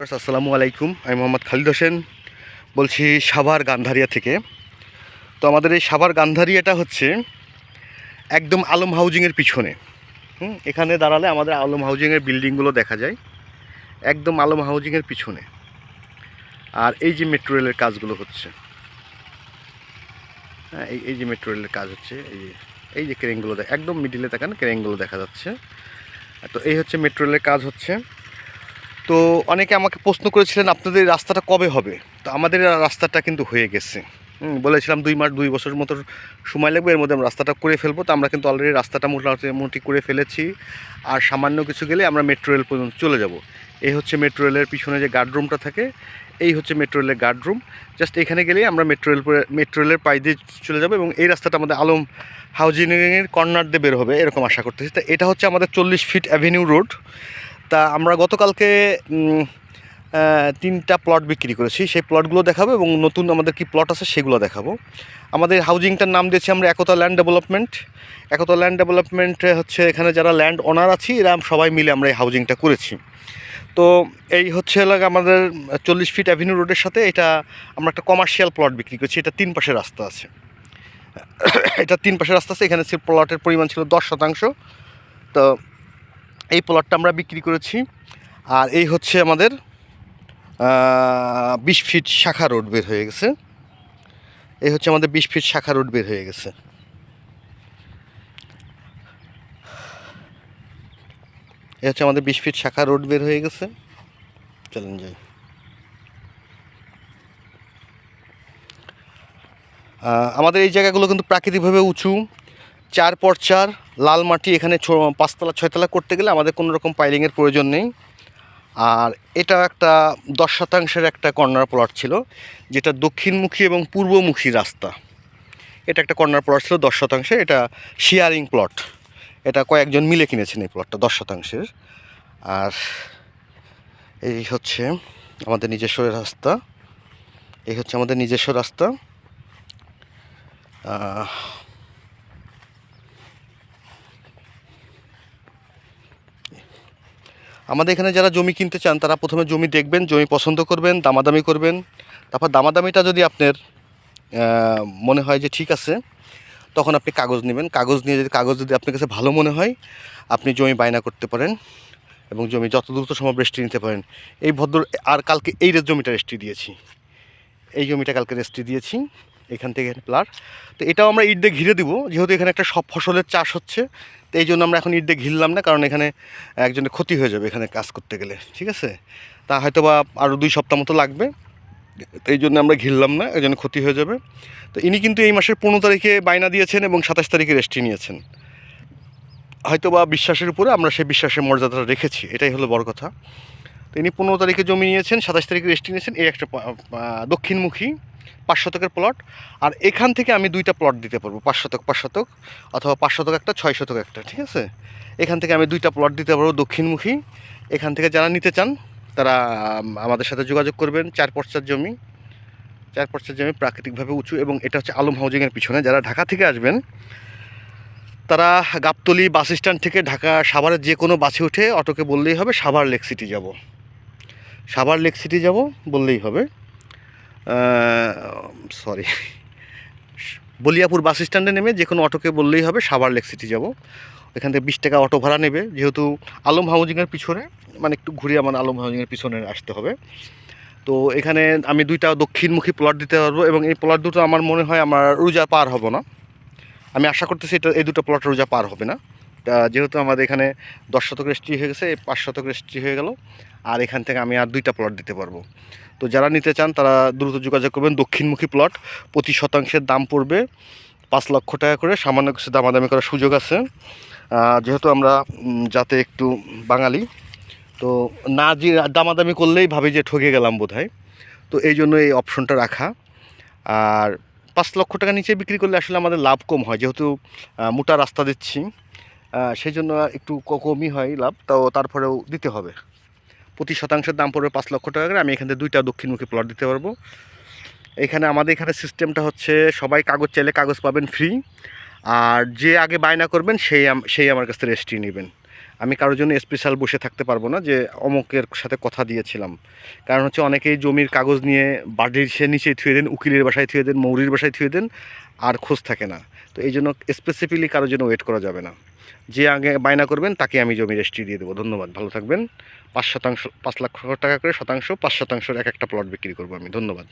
আসসালামু আলাইকুম। আমি মোহাম্মদ খালিদ হোসেন। বলছি সাভার গান্ধারিয়া থেকে। তো আমাদের এই সাভার গান্ধারিয়াটা হচ্ছে একদম আলম হাউজিংয়ের পিছনে। হুম, এখানে দাঁড়ালে আমাদের আলম হাউজিংয়ের বিল্ডিংগুলো দেখা যায়। একদম আলম হাউজিংয়ের পিছনে। আর এই যে মেট্রো রেলের কাজগুলো হচ্ছে। হ্যাঁ এই এই যে মেট্রো রেলের কাজ হচ্ছে, এই যে এই যে ক্রেনগুলো একদম মিডিলে তাকান ক্রেনগুলো দেখা যাচ্ছে। তো এই হচ্ছে মেট্রো রেলের কাজ হচ্ছে। তো অনেকে আমাকে প্রশ্ন করেছিলেন, আপনাদের রাস্তাটা কবে হবে? তো আমাদের রাস্তাটা কিন্তু হয়ে গেছে। বলেছিলাম দুই মাস, দুই বছর মতো সময় লাগবে, এর মধ্যে আমরা রাস্তাটা করে ফেলব। তো আমরা কিন্তু অলরেডি রাস্তাটা মোটামুটি করে ফেলেছি। আর সামান্য কিছু গেলে আমরা মেট্রো রেল পর্যন্ত চলে যাব। এই হচ্ছে মেট্রো রেলের পিছনে যে গার্ডরুমটা থাকে, এই হচ্ছে মেট্রো রেলের গার্ডরুম জাস্ট এখানে গেলেই আমরা মেট্রো রেল মেট্রো রেলের পাই দিয়ে চলে যাব এবং এই রাস্তাটা আমাদের আলম হাউজিংয়ের কর্নার দিয়ে বের হবে, এরকম আশা করতেছি। তো এটা হচ্ছে আমাদের চল্লিশ ফিট অ্যাভিনিউ রোড তা আমরা গতকালকে তিনটা প্লট বিক্রি করেছি। সেই প্লটগুলো দেখাবো এবং নতুন আমাদের কি প্লট আছে সেগুলো দেখাবো। আমাদের হাউজিংটার নাম দিয়েছি আমরা Ekota land development Ekota land development হচ্ছে এখানে যারা ল্যান্ড ওনার আছি, এরা সবাই মিলে আমরা এই হাউজিংটা করেছি। তো এই হচ্ছে এলাকা আমাদের চল্লিশ ফিট অ্যাভিনিউ রোডের সাথে এটা আমরা একটা কমার্শিয়াল প্লট বিক্রি করছি। এটা তিন পাশে রাস্তা আছে। এটা তিন পাশে রাস্তা আছে। এখানে প্লটের পরিমাণ ছিল দশ শতাংশ। তো এই প্লটটা আমরা বিক্রি করেছি। আর এই হচ্ছে আমাদের বিশ ফিট শাখা রোড বের হয়ে গেছে। এই হচ্ছে আমাদের বিশ ফিট শাখা রোড বের হয়ে গেছে। এই হচ্ছে আমাদের বিশ ফিট শাখা রোড বের হয়ে গেছে। চলেন যাই। আমাদের এই জায়গাগুলো কিন্তু প্রাকৃতিকভাবে উঁচু। চার পর চার লাল মাটি এখানে পাঁচতলা, ছয়তলা করতে গেলে আমাদের কোনো রকম পাইলিংয়ের প্রয়োজন নেই। আর এটা একটা দশ শতাংশের একটা কর্নার প্লট ছিল, যেটা দক্ষিণমুখী এবং পূর্বমুখী রাস্তা। এটা একটা কর্নার প্লট ছিল দশ শতাংশে, এটা শেয়ারিং প্লট এটা কয়েকজন মিলে কিনেছেন এই প্লটটা দশ শতাংশের। আর এই হচ্ছে আমাদের নিজস্ব রাস্তা। এই হচ্ছে আমাদের নিজস্ব রাস্তা। আমাদের এখানে যারা জমি কিনতে চান, তারা প্রথমে জমি দেখবেন, জমি পছন্দ করবেন, দামাদামি করবেন। তারপর দামাদামিটা যদি আপনার মনে হয় যে ঠিক আছে, তখন আপনি কাগজ নেবেন। কাগজ নিয়ে যদি, কাগজ যদি আপনার কাছে ভালো মনে হয়, আপনি জমি বায়না করতে পারেন এবং জমি যত দ্রুত সম্ভব রেস্ট্রি নিতে পারেন। এই ভদ্র, আর কালকে এই জমিটা রেস্ট্রি দিয়েছি। এই জমিটা কালকে রেস্ট্রি দিয়েছি। এখান থেকে প্লার তো এটাও আমরা ইট দিয়ে ঘিরে দিব, যেহেতু এখানে একটা সব ফসলের চাষ হচ্ছে, তো এই জন্য আমরা এখন ইট দিয়ে ঘিরলাম না, কারণ এখানে একজনের ক্ষতি হয়ে যাবে এখানে কাজ করতে গেলে, ঠিক আছে? তা হয়তো বা আরও দুই সপ্তাহ মতো লাগবে, তো এই জন্য আমরা ঘিরলাম না, এই জন্য ক্ষতি হয়ে যাবে। তো ইনি কিন্তু এই মাসের পনেরো তারিখে বায়না দিয়েছেন এবং সাতাশ তারিখে রেস্ট্রি নিয়েছেন। হয়তো বা বিশ্বাসের উপরে আমরা সেই বিশ্বাসের মর্যাদাটা রেখেছি, এটাই হলো বড় কথা। তো ইনি পনেরো তারিখে জমি নিয়েছেন, সাতাশ তারিখে রেস্ট্রি নিয়েছেন, এই একটা দক্ষিণমুখী। পাঁচ শতকের প্লট আর এখান থেকে আমি দুইটা প্লট দিতে পারব, পাঁচ শতক পাঁচ শতক, অথবা পাঁচ শতক একটা, ছয় শতক একটা, ঠিক আছে? এখান থেকে আমি দুইটা প্লট দিতে পারব দক্ষিণমুখী। এখান থেকে যারা নিতে চান, তারা আমাদের সাথে যোগাযোগ করবেন, চার পর্চার জমি, চার পর্চার জমি প্রাকৃতিকভাবে উঁচু এবং এটা হচ্ছে আলম হাউজিংয়ের পিছনে। যারা ঢাকা থেকে আসবেন, তারা গাবতলি বাস স্ট্যান্ড থেকে ঢাকা সাভারের যে কোনো বাসে উঠে অটোকে বললেই হবে, সাভার লেক সিটি যাব। সাভার লেক সিটি যাব, বললেই হবে। সরি বলিয়াপুর বাস স্ট্যান্ডে নেমে যে কোনো অটোকে বললেই হবে, সাভার লেক সিটি যাব। এখান থেকে বিশ টাকা অটো ভাড়া নেবে। যেহেতু আলম হাউজিংয়ের পিছনে মানে একটু ঘুরে আমার আলম হাউজিংয়ের পিছনে আসতে হবে। তো এখানে আমি দুইটা দক্ষিণমুখী প্লট দিতে পারব এবং এই প্লট দুটো আমার মনে হয় আমার রোজা পার হব না। আমি আশা করতেছি এটা, এই দুটো প্লট রোজা পার হবে না। যেহেতু আমাদের এখানে দশ শতক রেস্ট্রি হয়ে গেছে পাঁচ শতক রেস্ট্রি হয়ে গেল। আর এখান থেকে আমি আর দুইটা প্লট দিতে পারব। তো যারা নিতে চান, তারা দ্রুত যোগাযোগ করবেন দক্ষিণমুখী প্লট প্রতি শতাংশের দাম পড়বে পাঁচ লক্ষ টাকা করে। সামান্য কিছু দামাদামি করার সুযোগ আছে। যেহেতু আমরা যাতে একটু বাঙালি, তো না যে দামাদামি করলেই ভাবি যে ঠকে গেলাম বোধহয়। তো এই জন্য এই অপশনটা রাখা। আর পাঁচ লক্ষ টাকা নিচে বিক্রি করলে আসলে আমাদের লাভ কম হয়। যেহেতু মোটা রাস্তা দিচ্ছি সেই জন্য একটু কমই হয় লাভ, তাও তারপরেও দিতে হবে। প্রতি শতাংশের দাম পড়বে পাঁচ লক্ষ টাকা করে। আমি এখান থেকে দুইটা দক্ষিণমুখী প্লট দিতে পারব। এখানে আমাদের এখানে সিস্টেমটা হচ্ছে সবাই কাগজ চাইলে কাগজ পাবেন ফ্রি আর যে আগে বায়না করবেন, সেই সেই আমার কাছ থেকে রেজিস্ট্রি নেবেন। আমি কারোর জন্য স্পেশাল বসে থাকতে পারব না যে অমুকের সাথে কথা দিয়েছিলাম। কারণ হচ্ছে অনেকেই জমির কাগজ নিয়ে বাড়ির সে নিচে থুয়ে দেন, উকিলের বাসায় থুয়ে দেন, মৌরির বাসায় থুয়ে দেন, আর খোঁজ থাকে না। তো এই জন্য স্পেসিফিকলি কারোর জন্য ওয়েট করা যাবে না। যে আগে বায়না করবেন, তাকে আমি জমি রেস্ট্রি দিয়ে দেবো। ধন্যবাদ, ভালো থাকবেন। পাঁচ শতাংশ, পাঁচ লাখ টাকা করে শতাংশ, পাঁচ শতাংশের এক একটা প্লট বিক্রি করব আমি। ধন্যবাদ।